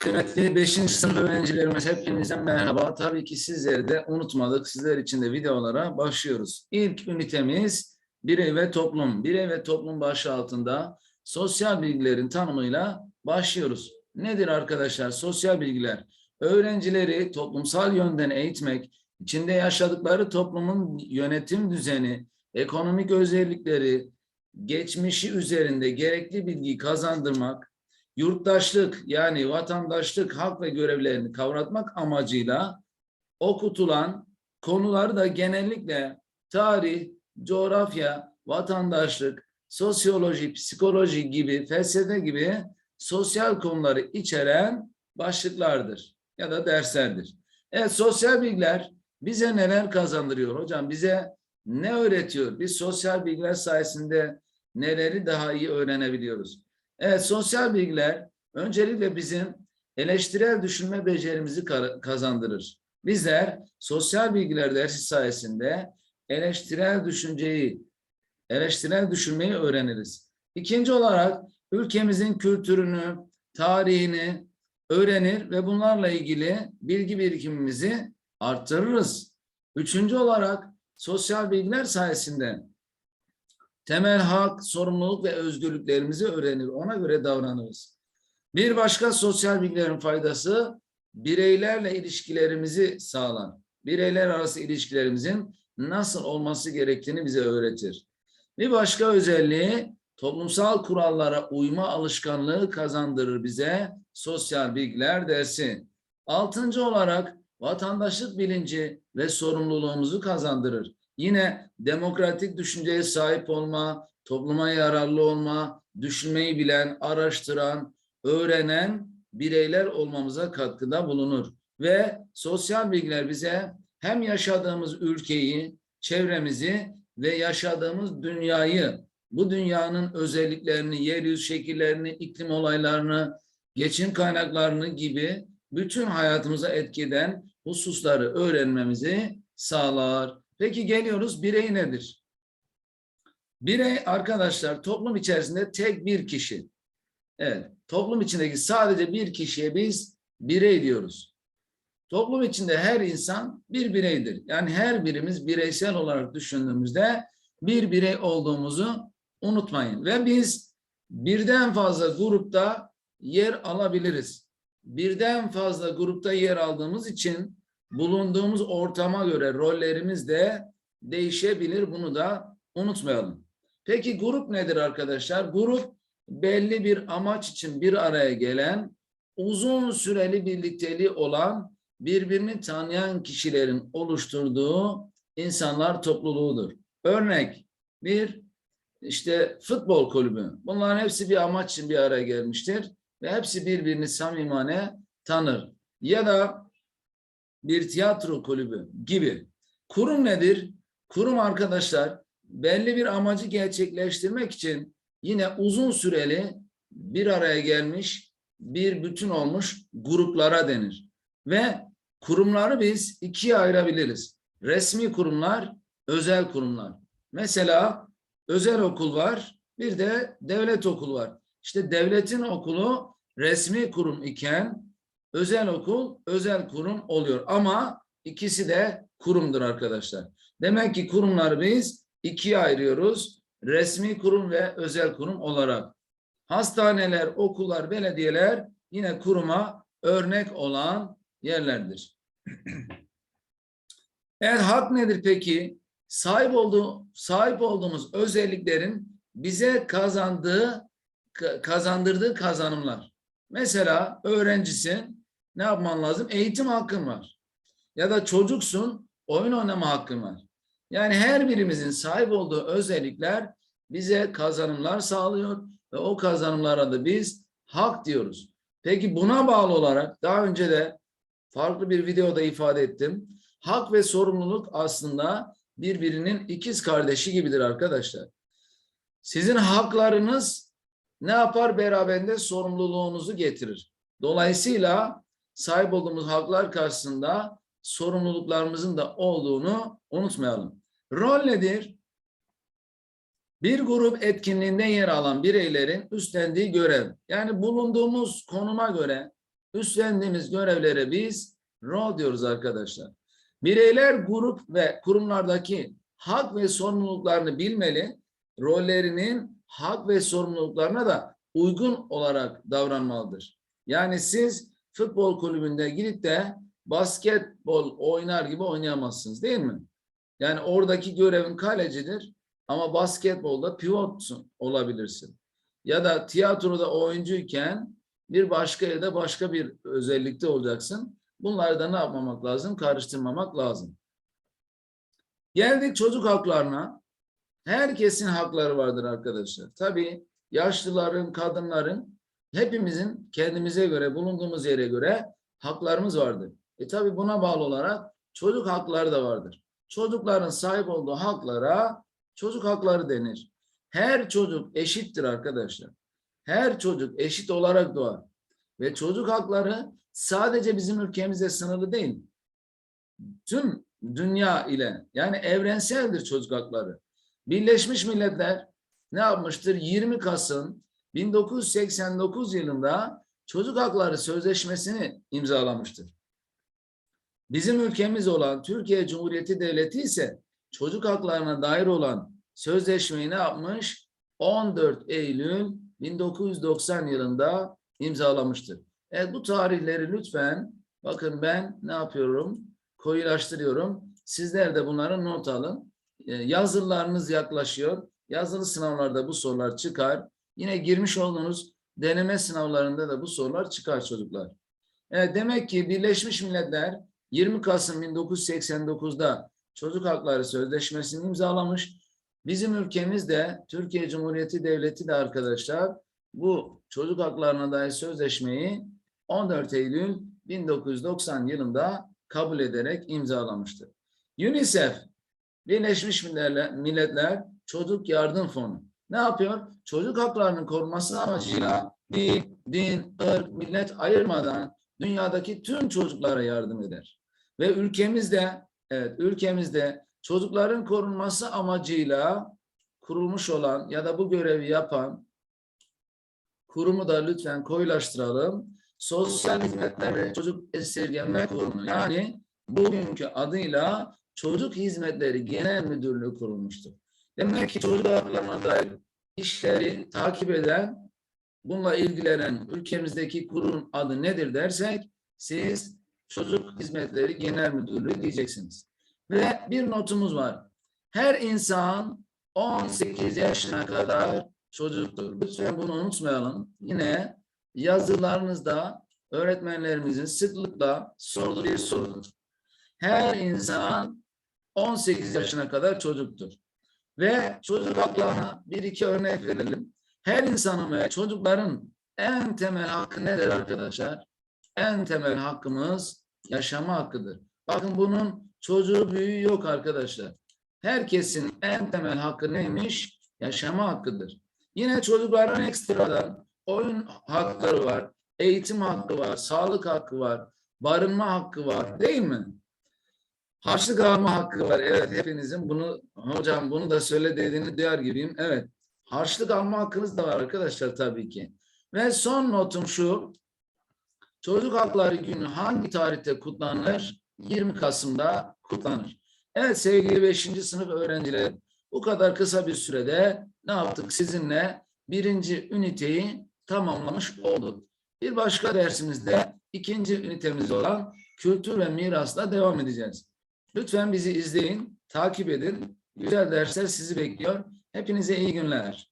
Kıymetli 5. sınıf öğrencilerimiz hepinize merhaba. Tabii ki sizleri de unutmadık. Sizler için de videolara başlıyoruz. İlk ünitemiz birey ve toplum. Birey ve toplum başlığı altında sosyal bilgilerin tanımıyla başlıyoruz. Nedir arkadaşlar sosyal bilgiler? Öğrencileri toplumsal yönden eğitmek, içinde yaşadıkları toplumun yönetim düzeni, ekonomik özellikleri, geçmişi üzerinde gerekli bilgiyi kazandırmak, yurttaşlık yani vatandaşlık hak ve görevlerini kavratmak amacıyla okutulan konuları da genellikle tarih, coğrafya, vatandaşlık, sosyoloji, psikoloji gibi, felsefe gibi sosyal konuları içeren başlıklardır ya da derslerdir. Evet sosyal bilgiler bize neler kazandırıyor hocam? Bize ne öğretiyor? Biz sosyal bilgiler sayesinde neleri daha iyi öğrenebiliyoruz? Evet, sosyal bilgiler öncelikle bizim eleştirel düşünme becerimizi kazandırır. Bizler sosyal bilgiler dersi sayesinde eleştirel düşünceyi, eleştirel düşünmeyi öğreniriz. İkinci olarak ülkemizin kültürünü, tarihini öğrenir ve bunlarla ilgili bilgi birikimimizi arttırırız. Üçüncü olarak sosyal bilgiler sayesinde temel hak, sorumluluk ve özgürlüklerimizi öğrenir. Ona göre davranırız. Bir başka sosyal bilgilerin faydası bireylerle ilişkilerimizi sağlar. Bireyler arası ilişkilerimizin nasıl olması gerektiğini bize öğretir. Bir başka özelliği toplumsal kurallara uyma alışkanlığı kazandırır bize sosyal bilgiler dersi. Altıncı olarak vatandaşlık bilinci ve sorumluluğumuzu kazandırır. Yine demokratik düşünceye sahip olma, topluma yararlı olma, düşünmeyi bilen, araştıran, öğrenen bireyler olmamıza katkıda bulunur. Ve sosyal bilgiler bize hem yaşadığımız ülkeyi, çevremizi ve yaşadığımız dünyayı, bu dünyanın özelliklerini, yeryüzü şekillerini, iklim olaylarını, geçim kaynaklarını gibi bütün hayatımıza etkeden hususları öğrenmemizi sağlar. Peki geliyoruz birey nedir? Birey arkadaşlar toplum içerisinde tek bir kişi. Evet toplum içindeki sadece bir kişiye biz birey diyoruz. Toplum içinde her insan bir bireydir. Yani her birimiz bireysel olarak düşündüğümüzde bir birey olduğumuzu unutmayın. Ve biz birden fazla grupta yer alabiliriz. Birden fazla grupta yer aldığımız için bulunduğumuz ortama göre rollerimiz de değişebilir. Bunu da unutmayalım. Peki grup nedir arkadaşlar? Grup belli bir amaç için bir araya gelen, uzun süreli birlikteliği olan, birbirini tanıyan kişilerin oluşturduğu insanlar topluluğudur. Örnek bir işte futbol kulübü. Bunların hepsi bir amaç için bir araya gelmiştir ve hepsi birbirini samimane tanır. Ya da bir tiyatro kulübü gibi. Kurum nedir? Kurum arkadaşlar belli bir amacı gerçekleştirmek için yine uzun süreli bir araya gelmiş bir bütün olmuş gruplara denir. Ve kurumları biz ikiye ayırabiliriz. Resmi kurumlar, özel kurumlar. Mesela özel okul var, bir de devlet okulu var. İşte devletin okulu resmi kurum iken özel okul, özel kurum oluyor. Ama ikisi de kurumdur arkadaşlar. Demek ki kurumları biz ikiye ayırıyoruz. Resmi kurum ve özel kurum olarak. Hastaneler, okullar, belediyeler yine kuruma örnek olan yerlerdir. evet hak nedir peki? Sahip olduğu sahip olduğumuz özelliklerin bize kazandığı kazandırdığı kazanımlar. Mesela öğrencisin, ne yapman lazım? Eğitim hakkın var. Ya da çocuksun, oyun oynama hakkın var. Yani her birimizin sahip olduğu özellikler bize kazanımlar sağlıyor ve o kazanımlara da biz hak diyoruz. Peki buna bağlı olarak daha önce de farklı bir videoda ifade ettim. Hak ve sorumluluk aslında birbirinin ikiz kardeşi gibidir arkadaşlar. Sizin haklarınız ne yapar? Beraberinde sorumluluğunuzu getirir. Dolayısıyla sahip olduğumuz haklar karşısında sorumluluklarımızın da olduğunu unutmayalım. Rol nedir? Bir grup etkinliğinde yer alan bireylerin üstlendiği görev. Yani bulunduğumuz konuma göre üstlendiğimiz görevlere biz rol diyoruz arkadaşlar. Bireyler grup ve kurumlardaki hak ve sorumluluklarını bilmeli, rollerinin hak ve sorumluluklarına da uygun olarak davranmalıdır. Yani siz futbol kulübünde gidip de basketbol oynar gibi oynayamazsınız değil mi? Yani oradaki görevin kalecidir ama basketbolda pivotsun olabilirsin. Ya da tiyatroda oyuncuyken bir başka yerde başka bir özellikte olacaksın. Bunları da ne yapmamak lazım? Karıştırmamak lazım. Geldik çocuk haklarına. Herkesin hakları vardır arkadaşlar. Tabii yaşlıların, kadınların, hepimizin kendimize göre, bulunduğumuz yere göre haklarımız vardır. E tabii buna bağlı olarak çocuk hakları da vardır. Çocukların sahip olduğu haklara çocuk hakları denir. Her çocuk eşittir arkadaşlar. Her çocuk eşit olarak doğar. Ve çocuk hakları sadece bizim ülkemizde sınırlı değil. Tüm dünya ile yani evrenseldir çocuk hakları. Birleşmiş Milletler ne yapmıştır? 20 Kasım 1989 yılında Çocuk Hakları Sözleşmesi'ni imzalamıştır. Bizim ülkemiz olan Türkiye Cumhuriyeti Devleti ise çocuk haklarına dair olan sözleşmeyi ne yapmış? 14 Eylül 1990 yılında imzalamıştır. Evet bu tarihleri lütfen bakın ben ne yapıyorum? Koyulaştırıyorum. Sizler de bunları not alın. Ee, Yazılılarınız yaklaşıyor. Yazılı sınavlarda bu sorular çıkar. Yine girmiş olduğunuz deneme sınavlarında da bu sorular çıkar çocuklar. Evet, demek ki Birleşmiş Milletler 20 Kasım 1989'da Çocuk Hakları Sözleşmesi'ni imzalamış. Bizim ülkemizde Türkiye Cumhuriyeti Devleti de arkadaşlar bu çocuk haklarına dair sözleşmeyi 14 Eylül 1990 yılında kabul ederek imzalamıştır. UNICEF Birleşmiş Milletler Çocuk Yardım Fonu ne yapıyor? Çocuk haklarının korunması amacıyla din, din, ırk, millet ayırmadan dünyadaki tüm çocuklara yardım eder. Ve ülkemizde, evet ülkemizde çocukların korunması amacıyla kurulmuş olan ya da bu görevi yapan kurumu da lütfen koyulaştıralım. Sosyal Hizmetler ve Çocuk Esirgenme Kurumu yani bugünkü adıyla Çocuk Hizmetleri Genel Müdürlüğü kurulmuştur. Demek ki çocuk haklarına işleri takip eden, bununla ilgilenen ülkemizdeki kurum adı nedir dersek siz Çocuk Hizmetleri Genel Müdürlüğü diyeceksiniz. Ve bir notumuz var. Her insan 18 yaşına kadar çocuktur. Lütfen bunu unutmayalım. Yine yazılarınızda öğretmenlerimizin sıklıkla sorduğu bir sorudur. Her insan 18 yaşına kadar çocuktur. Ve çocuk haklarına bir iki örnek verelim. Her insanın ve çocukların en temel hakkı nedir arkadaşlar? En temel hakkımız yaşama hakkıdır. Bakın bunun çocuğu büyüğü yok arkadaşlar. Herkesin en temel hakkı neymiş? Yaşama hakkıdır. Yine çocukların ekstradan oyun hakları var, eğitim hakkı var, sağlık hakkı var, barınma hakkı var değil mi? Harçlık alma hakkı var. Evet hepinizin bunu hocam bunu da söyle dediğini duyar gibiyim. Evet. Harçlık alma hakkınız da var arkadaşlar tabii ki. Ve son notum şu. Çocuk Hakları Günü hangi tarihte kutlanır? 20 Kasım'da kutlanır. Evet sevgili 5. sınıf öğrenciler bu kadar kısa bir sürede ne yaptık sizinle? Birinci üniteyi tamamlamış olduk. Bir başka dersimizde ikinci ünitemiz olan kültür ve mirasla devam edeceğiz. Lütfen bizi izleyin, takip edin. Güzel dersler sizi bekliyor. Hepinize iyi günler.